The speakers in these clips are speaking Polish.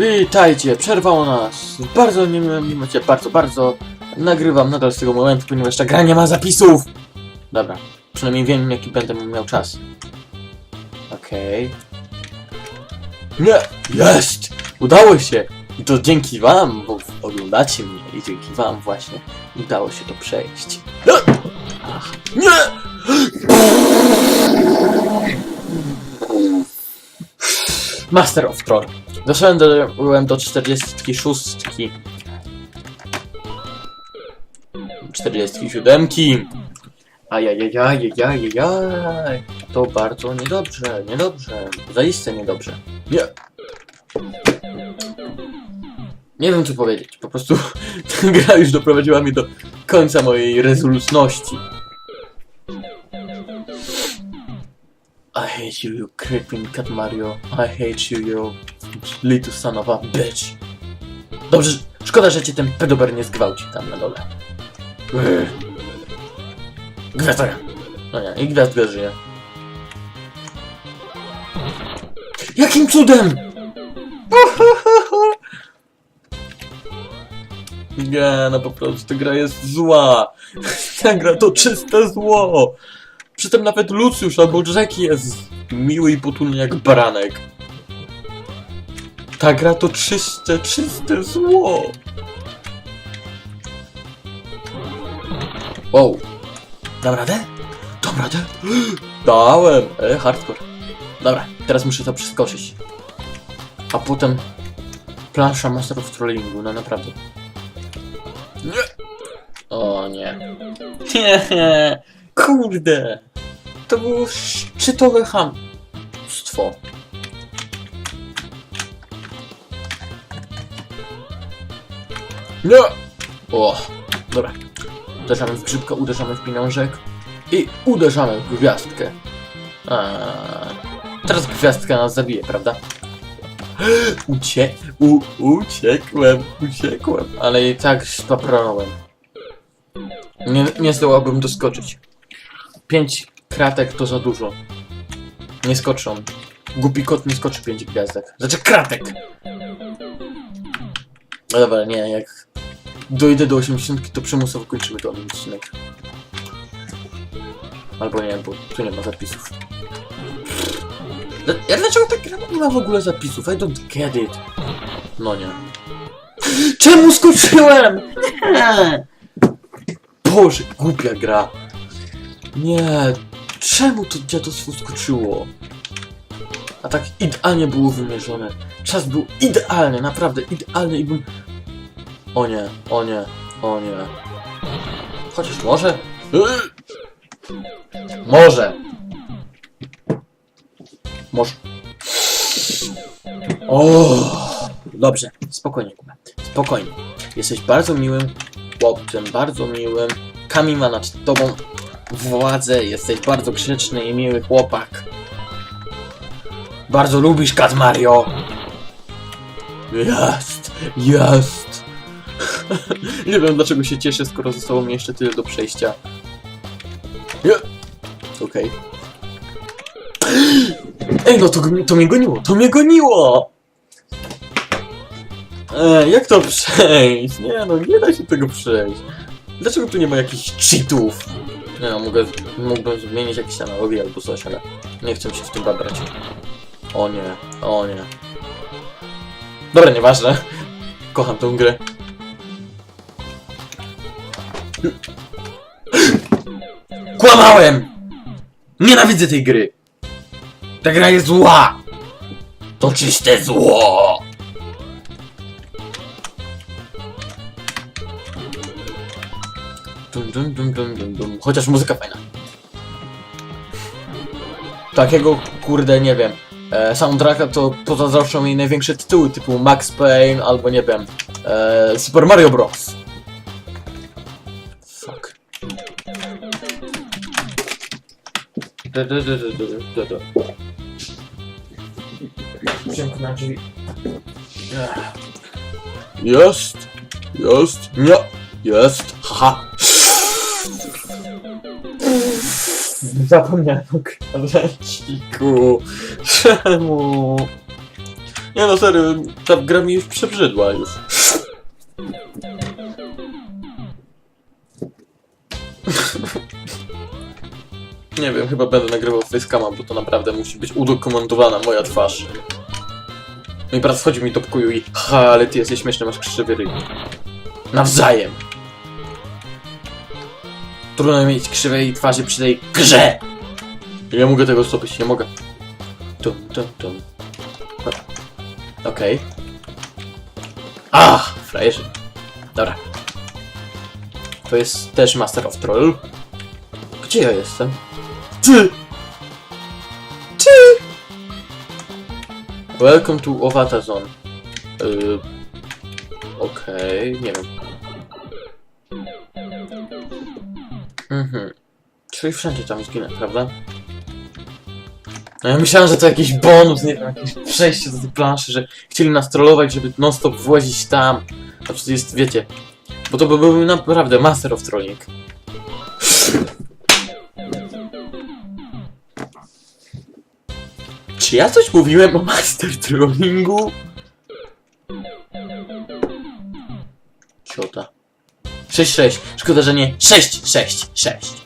Witajcie, przerwało nas. Bardzo nie minucie, bardzo, bardzo nagrywam nadal z tego momentu, ponieważ ta gra nie ma zapisów. Dobra, przynajmniej wiem jaki będę miał czas. Okej. Nie! Jest! Udało się! I to dzięki wam, bo oglądacie mnie i dzięki wam właśnie udało się to przejść. Ach, Nie! Master of Troll. Doszedłem do, byłem do 46. 47. Ajajajajajajajaj. To bardzo niedobrze, niedobrze. Zaiste niedobrze. Nie. Nie wiem co powiedzieć. Po prostu ta gra już doprowadziła mnie do końca mojej rezolutności. Hate you, you creeping cat Mario. I hate you, you little son of a bitch. Dobrze, szkoda, że cię ten pedober nie zgwałci tam na dole. Gwiazda. No nie, i gwiazdka żyje. Jakim cudem? Nie, no po prostu gra jest zła. Ta gra to czyste zło. Przy tym nawet Lucjusz albo Jack jest miły i potulny jak baranek. Ta gra to czyste, czyste zło. Wow. Dam radę? Dam radę? Dałem! E, hardcore. Dobra, teraz muszę to przeskoczyć. A potem plansza Master of Trollingu, no naprawdę. Nie! O. Nie, kurde. To było szczytowe hamstwo. Nie! O, dobra. Uderzamy w grzybkę, uderzamy w pieniążek i uderzamy w gwiazdkę. A, teraz gwiazdka nas zabije, prawda? Ucie... U, uciekłem, uciekłem, ale i tak spaprałem. Nie, nie zdołałbym doskoczyć. Pięć kratek to za dużo. Nie skoczą. Głupi kot nie skoczy pięć gwiazdek. Znaczy kratek! No dobra, nie, jak dojdę do 80 to przymusowo kończymy ten odcinek. Albo nie, bo tu nie ma zapisów. Ja dlaczego ta gra nie ma w ogóle zapisów? I don't get it. No nie. Czemu skoczyłem? Nie! Boże, głupia gra. Nie, czemu to dziadostwo skoczyło? A tak idealnie było wymierzone. Czas był idealny, naprawdę idealny i bym... O nie, o nie, o nie. Chociaż może? Może. Może. O, dobrze, spokojnie, Kuba. Spokojnie. Jesteś bardzo miłym chłopcem, bardzo miłym. Kami ma nad tobą władzę, jesteś bardzo grzeczny i miły chłopak. Bardzo lubisz Kat Mario. Jest, jest. Nie wiem dlaczego się cieszę, skoro zostało mi jeszcze tyle do przejścia. Okej. Ej, no to, to mnie goniło, to mnie goniło! Ej, jak to przejść? Nie no, nie da się tego przejść. Dlaczego tu nie ma jakichś cheatów? Nie no, mogę, mógłbym zmienić jakieś analogie albo coś, ale nie chcę się w tym babrać. O nie, o nie. Dobra, nieważne. Kocham tę grę. Kłamałem! Nienawidzę tej gry! Ta gra jest zła! To czyste zło! Dum, dum, dum, dum, dum, dum. Chociaż muzyka fajna. Takiego, kurde, nie wiem. E, soundtracka to pozazdroszczą jej największe tytuły typu Max Payne albo nie wiem. E, Super Mario Bros. Fuck. Da. Przemknę drzwi. Ech. Jest! Jest! Nie! Jest! Haha! Zapomniałem o krawędziku. Czemu? Nie no serio, ta gra mi już przebrzydła już. Nie wiem, chyba będę nagrywał facecama, bo to naprawdę musi być udokumentowana moja twarz. No i brat wchodzi mi do pokoju i ha, ale ty jesteś śmieszny, masz krzywy ryj. Nawzajem. Trudno mieć krzywej twarzy przy tej grze. Nie mogę tego stopić, nie mogę. Tum, tum, tum. Okej. Ach, frajerzy. Dobra. To jest też Master of Troll. Gdzie ja jestem? Ty! Ty! Welcome to Owata Zone. Yy, Okej, nie wiem. Mhm. Czyli wszędzie tam zginę, prawda? No ja myślałem, że to jakiś bonus, nie wiem, jakieś przejście do tej planszy, że chcieli nas trollować, żeby non-stop włazić tam. A to jest, wiecie, bo to by był naprawdę master of trolling. Czy ja coś mówiłem o master trollingu? Ciota. 6-6. Szkoda, że nie 6-6-6.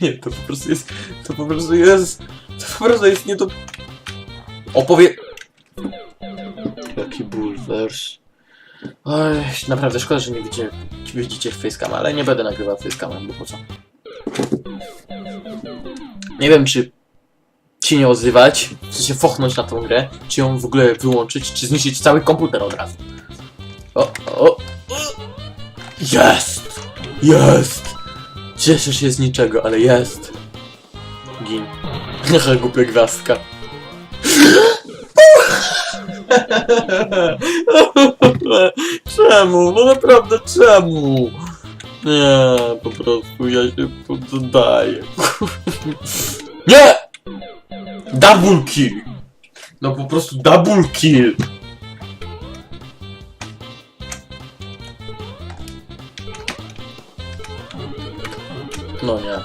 Nie, to po prostu jest. To po prostu jest. To po prostu jest nie do. Opowie. Jaki bulwers. Oj, naprawdę szkoda, że nie widzicie, widzicie facecam, ale nie będę nagrywał facecamem, bo po co? Nie wiem, czy się nie odzywać, w sensie fochnąć na tą grę, czy ją w ogóle wyłączyć, czy zniszczyć cały komputer od razu. O, o. Jest! Jest! Cieszę się z niczego, ale jest. Gin. Głupia gwiazdka. czemu? No naprawdę czemu? Nie, po prostu ja się poddaję. Nie! Double kill! No po prostu double kill! No nie.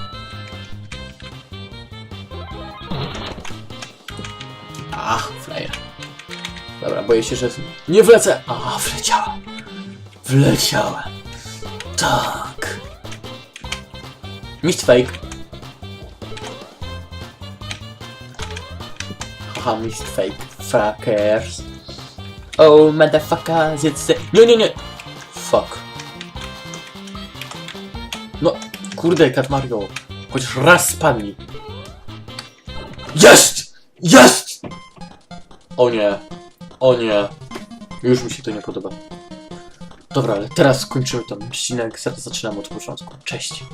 Ach, frajer. Dobra, boję się, że nie wlecę. A, wleciałem. Wleciałem. Tak. Mist fake. Mist fake. Fuckers. Oh, motherfuckers, it's the... Nie, nie, nie. Fuck. No, kurde, Kat Mario. Chociaż raz spadnij. Jest! Jest! O nie. O nie. Już mi się to nie podoba. Dobra, ale teraz skończymy ten odcinek. Zaraz zaczynamy od początku. Cześć.